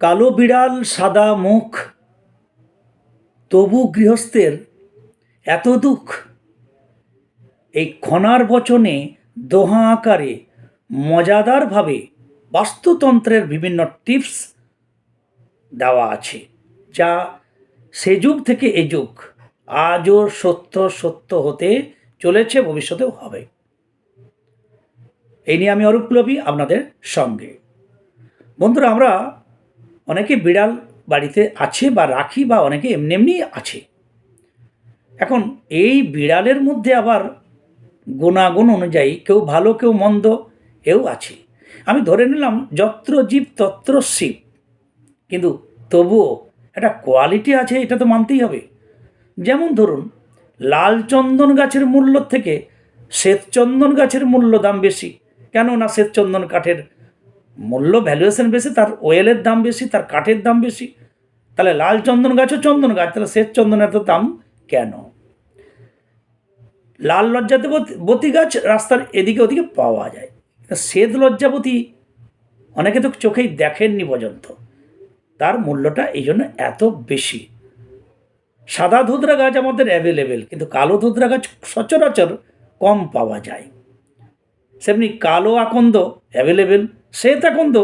কালো বিড়াল, সাদা মুখ। তবু গৃহস্থের এত দুঃখ। এই খনার বচনে দোহা আকারে মজাদারভাবে বাস্তুতন্ত্রের বিভিন্ন টিপস দেওয়া আছে, যা সে যুগ থেকে এ যুগ আজও সত্য সত্য হতে চলেছে, ভবিষ্যতেও হবে। এই নিয়ে আমি অরূপ আপনাদের সঙ্গে। বন্ধুরা, আমরা অনেকে বিড়াল বাড়িতে আছে বা রাখি বা অনেকে এমনি এমনি আছে। এখন এই বিড়ালের মধ্যে আবার গুণাগুণ অনুযায়ী কেউ ভালো, কেউ মন্দ, এও আছে। আমি ধরে নিলাম যত্র জীব তত্র শিব। কিন্তু তবুও একটা কোয়ালিটি আছে, এটা তো মানতেই হবে। যেমন ধরুন, লাল চন্দন গাছের মূল্য থেকে শ্বেতচন্দন গাছের মূল্য দাম বেশি। কেন না শ্বেতচন্দন কাঠের মূল্য ভ্যালুয়েশন বেশি, তার ওয়েলের দাম বেশি, তার কাঠের দাম বেশি। তাহলে লাল চন্দন গাছও চন্দন গাছ, তাহলে শ্বেত চন্দনের এত দাম কেন? লাল লজ্জাবতী গাছ রাস্তার এদিকে ওদিকে পাওয়া যায়। শ্বেত লজ্জাবতী অনেকে তো চোখেই দেখেননি পর্যন্ত। তার মূল্যটা এই জন্য এত বেশি। সাদা ধুতরা গাছ আমাদের অ্যাভেলেবেল কিন্তু কালো ধুতরা গাছ সচরাচর কম পাওয়া যায়। সেমনি কালো আকন্দ অ্যাভেলেবেল শ্বেত আকন্দ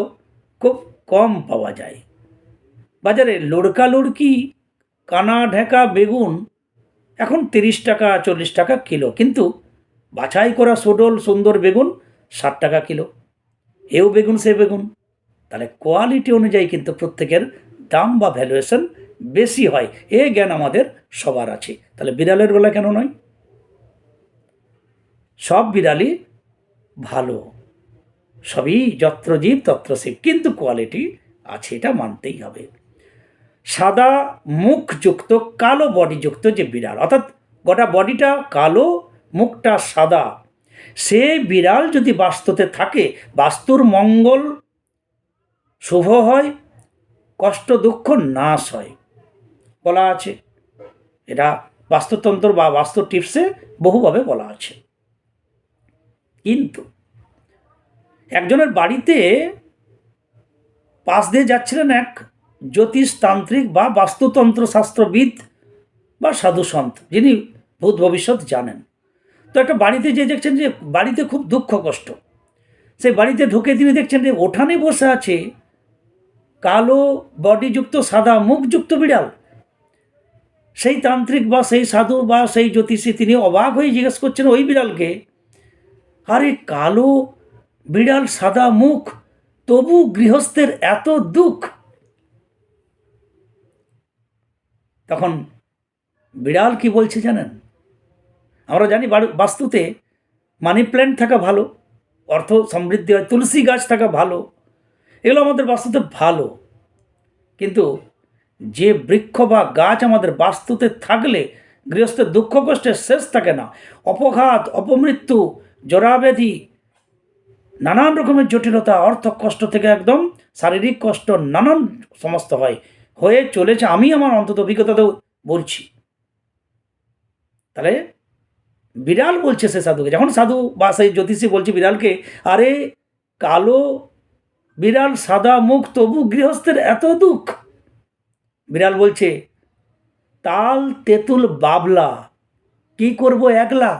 খুব কম পাওয়া যায়। বাজারে লড়কা লড়কি, কানা ঢেকা বেগুন, এখন তিরিশ টাকা, চল্লিশ টাকা কিলো। কিন্তু বাছাই করা সোডল সুন্দর বেগুন ষাট টাকা কিলো। এও বেগুন, সে বেগুন। তাহলে কোয়ালিটি অনুযায়ী কিন্তু প্রত্যেকের দাম বা ভ্যালুয়েশন বেশি হয়। এ জ্ঞান আমাদের সবার আছে। তাহলে বিড়ালের বেলা কেন নয়? সব বিড়ালই ভালো। সবই যত্রজীব তত্রশিব কিন্তু কোয়ালিটি আছে, এটা মানতেই হবে। সাদা মুখযুক্ত, কালো বডিযুক্ত যে বিড়াল, অর্থাৎ গোটা বডিটা কালো, মুখটা সাদা, সে বিড়াল যদি বাস্তুতে থাকে, বাস্তুর মঙ্গল শুভ হয়, কষ্ট দুঃখ নাশ হয়, বলা আছে। এটা বাস্তুতন্ত্র বা বাস্তু টিপসে বহুভাবে বলা আছে। কিন্তু একজনের বাড়িতে পাশ দিয়ে যাচ্ছিলেন এক জ্যোতিষতান্ত্রিক বা বাস্তুতন্ত্র শাস্ত্রবিদ বা সাধু সন্ত, যিনি ভূত ভবিষ্যৎ জানেন। তো একটা বাড়িতে যে দেখছেন যে বাড়িতে খুব দুঃখ কষ্ট। সেই বাড়িতে ঢুকে তিনি দেখছেন যে ওঠানে বসে আছে কালো বডিযুক্ত, সাদা মুখযুক্ত বিড়াল। সেই তান্ত্রিক বা সেই সাধু বা সেই জ্যোতিষী তিনি অবাক হয়ে জিজ্ঞেস করছেন, ওই বিড়ালকে? আরে, কালো বিড়াল সাদা মুখ, তবু গৃহস্থের এত দুঃখ। তখন বিড়াল কি বলছে জানেন? আমরা জানি বাস্তুতে মানি প্ল্যান্ট থাকা ভালো, অর্থ সমৃদ্ধি হয়, তুলসী গাছ থাকা ভালো, এগুলো আমাদের বাস্তুতে ভালো। কিন্তু যে বৃক্ষ বা গাছ আমাদের বাস্তুতে থাকলে গৃহস্থের দুঃখ কষ্টের শেষ থাকে না। অপঘাত, অপমৃত্যু জরাব্যাধি নানান রকমের জটিলতা, অর্থ কষ্ট থেকে একদম শারীরিক কষ্ট নানান সমস্ত হয়, হয়ে চলেছে। আমি আমার অন্তত অভিজ্ঞতাতেও বলছি। তাহলে বিড়াল বলছে সে সাধুকে, যখন সাধু বা সেই জ্যোতিষী বলছে বিড়ালকে, আরে কালো বিড়াল সাদা মুখ, তবু গৃহস্থের এত দুঃখ? বিড়াল বলছে, তাল, তেঁতুল, বাবলা, কি করব একলা?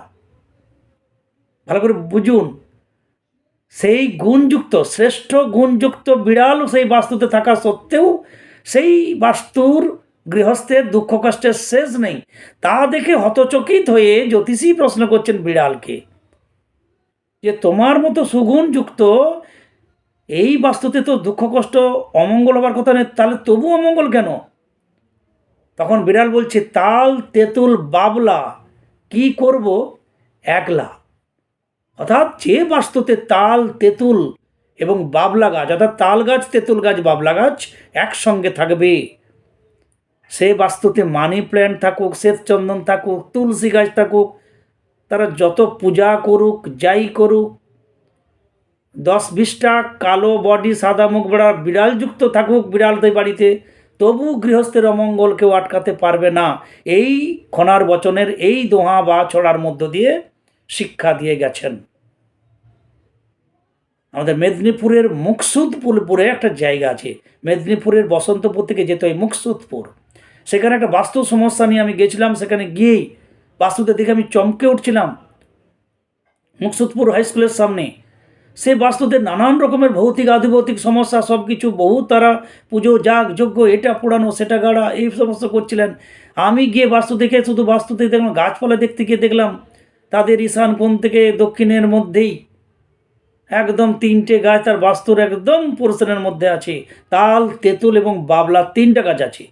ভালো করে বুঝুন। সেই গুণযুক্ত, শ্রেষ্ঠ গুণযুক্ত বিড়াল সেই বাস্তুতে থাকা সত্ত্বেও সেই বাস্তুর গৃহস্থের দুঃখ কষ্টের শেষ নেই। তা দেখে হতচকিত হয়ে জ্যোতিষী প্রশ্ন করছেন বিড়ালকে যে, তোমার মতো সুগুণযুক্ত এই বাস্তুতে তো দুঃখ, কষ্ট, অমঙ্গল হবার কথা নেই তাহলে তবু অমঙ্গল কেন? তখন বিড়াল বলছে, তাল, তেঁতুল, বাবলা, কি করব? একলা। অর্থাৎ যে বাস্তুতে তাল, তেঁতুল এবং বাবলা গাছ, অর্থাৎ তাল গাছ, তেঁতুল গাছ, বাবলা গাছ একসঙ্গে থাকবে। সে বাস্তুতে মানি প্ল্যান্ট থাকুক শ্বেতচন্দন থাকুক, তুলসী গাছ থাকুক, তারা যত পূজা করুক, যাই করুক, দশ বিশটা কালো বডি, সাদা মুখ, বেড়া, বিড়ালযুক্ত থাকুক বিড়ালদের বাড়িতে, তবু গৃহস্থের অমঙ্গল কেউ আটকাতে পারবে না। এই খনার বচনের, এই দোহা বা ছড়ার মধ্য দিয়ে শিক্ষা দিয়ে গেছেন। আমাদের মেদিনীপুরের মুকসুদপুরপুরে একটা জায়গা আছে। মেদিনীপুরের বসন্তপুর থেকে যেতে হয় মুকসুদপুর। সেখানে একটা বাস্তু সমস্যা নিয়ে আমি গেছিলাম, সেখানে গিয়েই বাস্তুতে দেখে আমি চমকে উঠছিলাম মুকসুদপুর হাই স্কুলের সামনে। সে বাস্তুতে নানান রকমের ভৌতিক, আধিভৌতিক সমস্যা সব কিছু বহু তারা পুজো, যাগ, যজ্ঞ, এটা পোড়ানো সেটা গাড়া এই সমস্ত করছিলেন। আমি গিয়ে বাস্তু দেখে, শুধু বাস্তুতে দেখলাম, গাছপালা দেখতে গিয়ে দেখলাম, তাদের ঈশান কোণ থেকে দক্ষিণের মধ্যেই একদম তিনটে গাছ তার বাস্তুর একদম পোর্শনের মধ্যে আছে। তাল, তেঁতুল এবং বাবলা তিনটা গাছ আছে।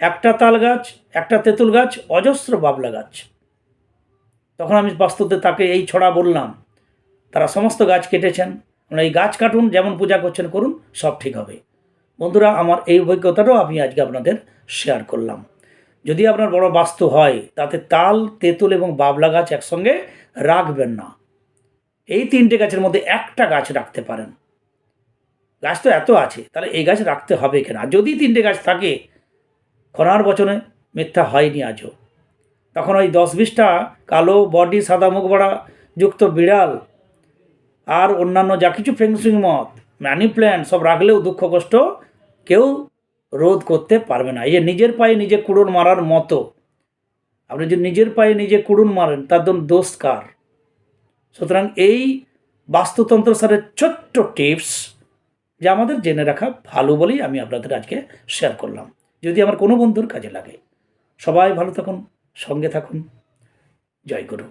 একটা তাল গাছ, একটা তেঁতুল গাছ, অজস্র বাবলা গাছ। তখন আমি বাস্তুতে তাকে এই ছড়া বললাম, তারা সমস্ত গাছ কেটেছেন। মানে এই গাছ কাটুন, যেমন পূজা করছেন, করুন, সব ঠিক হবে। বন্ধুরা, আমার এই অভিজ্ঞতাটাও আমি আজকে আপনাদের শেয়ার করলাম। যদি আপনার বড় বাস্তু হয়, তাতে তাল, তেঁতুল এবং বাবলা গাছ একসঙ্গে রাখবেন না। এই তিনটে গাছের মধ্যে একটা গাছ রাখতে পারেন। গাছ তো এত আছে, তাহলে এই গাছ রাখতে হবে কেন? যদি তিনটে গাছ থাকে খনার বচনে মিথ্যা হয়নি আজও। তখন ওই দশ বিশটা কালো বডি, সাদা মুখ বড়া, যুক্ত বিড়াল আর অন্যান্য যা কিছু ফেংসুইং মত মানি প্ল্যান্ট সব রাখলেও দুঃখ কষ্ট কেউ রোধ করতে পারবে না। এই যে নিজের পায়ে নিজে কুড়ুন মারার মতো, আপনি যদি নিজের পায়ে নিজে কুড়ুন মারেন, তার দোষ কার? সুতরাং এই বাস্তুতন্ত্র স্যারের ছোট্ট টিপস যা আমাদের জেনে রাখা ভালো বলেই আমি আপনাদের আজকে শেয়ার করলাম। যদি আমার কোনো বন্ধুর কাজে লাগে, সবাই ভালো থাকুন, সঙ্গে থাকুন। জয় গুরু।